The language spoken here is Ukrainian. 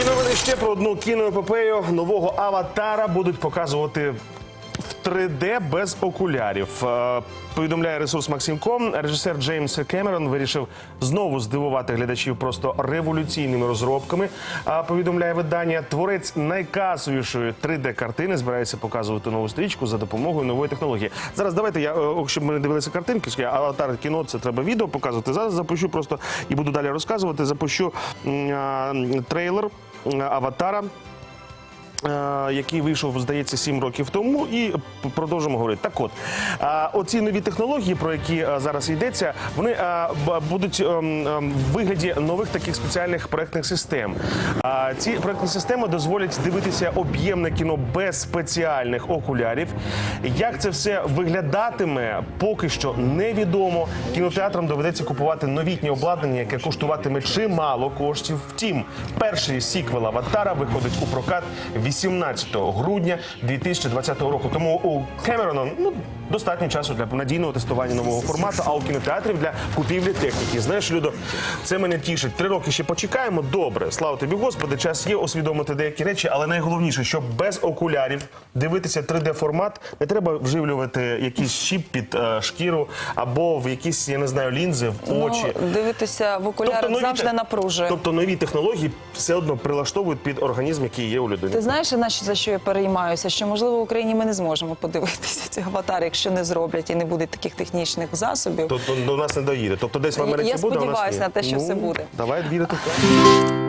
І новини ще про одну кіноепопею нового аватара будуть показувати в 3D без окулярів. Е, Повідомляє ресурс Максим.ком. Режисер Джеймс Кемерон вирішив знову здивувати глядачів просто революційними розробками. Повідомляє видання. Творець найкасовішої 3D-картини збирається показувати нову стрічку за допомогою нової технології. Зараз давайте я, е, щоб ми не дивилися картинки, аватар кіно це треба відео показувати. Зараз запущу просто і буду далі розказувати. Запущу трейлер аватара. Е, Який вийшов, здається, 7 років тому, і продовжимо говорити. Так от, оці нові технології, про які е, зараз йдеться, вони е, будуть ем, ем, в вигляді нових таких спеціальних проектних систем. Ці проектні системи дозволять дивитися об'ємне кіно без спеціальних окулярів. Як це все виглядатиме, поки що невідомо. Кінотеатрам доведеться купувати новітнє обладнання, яке коштуватиме чимало коштів. Втім, перший сіквел аватара виходить у прокат 18 грудня 2020 року. Тому у Кемерона ну достатньо часу для надійного тестування нового формату. А у кінотеатрів для купівлі техніки. Знаєш, Людо, це мене тішить. Три роки ще почекаємо. Добре, слава тобі, Господи. Час є освідомити деякі речі, але найголовніше, щоб без окулярів дивитися 3D формат, не треба вживлювати якийсь щіп під е, шкіру або в якісь, я не знаю, лінзи в очі. Ну, дивитися в окулярах нові завжди те- напружує. Тобто нові технології все одно прилаштовують під організм, який є у людини. Ти знаєш, Іначе, за що я переймаюся? Що можливо в Україні ми не зможемо подивитися ці аватари, якщо не зроблять і не буде таких технічних засобів. Тобто до нас не доїде. Тобто десь в Я Америці буде, нас сподіваюся на те, що ну, все буде. Давай вірити. в це.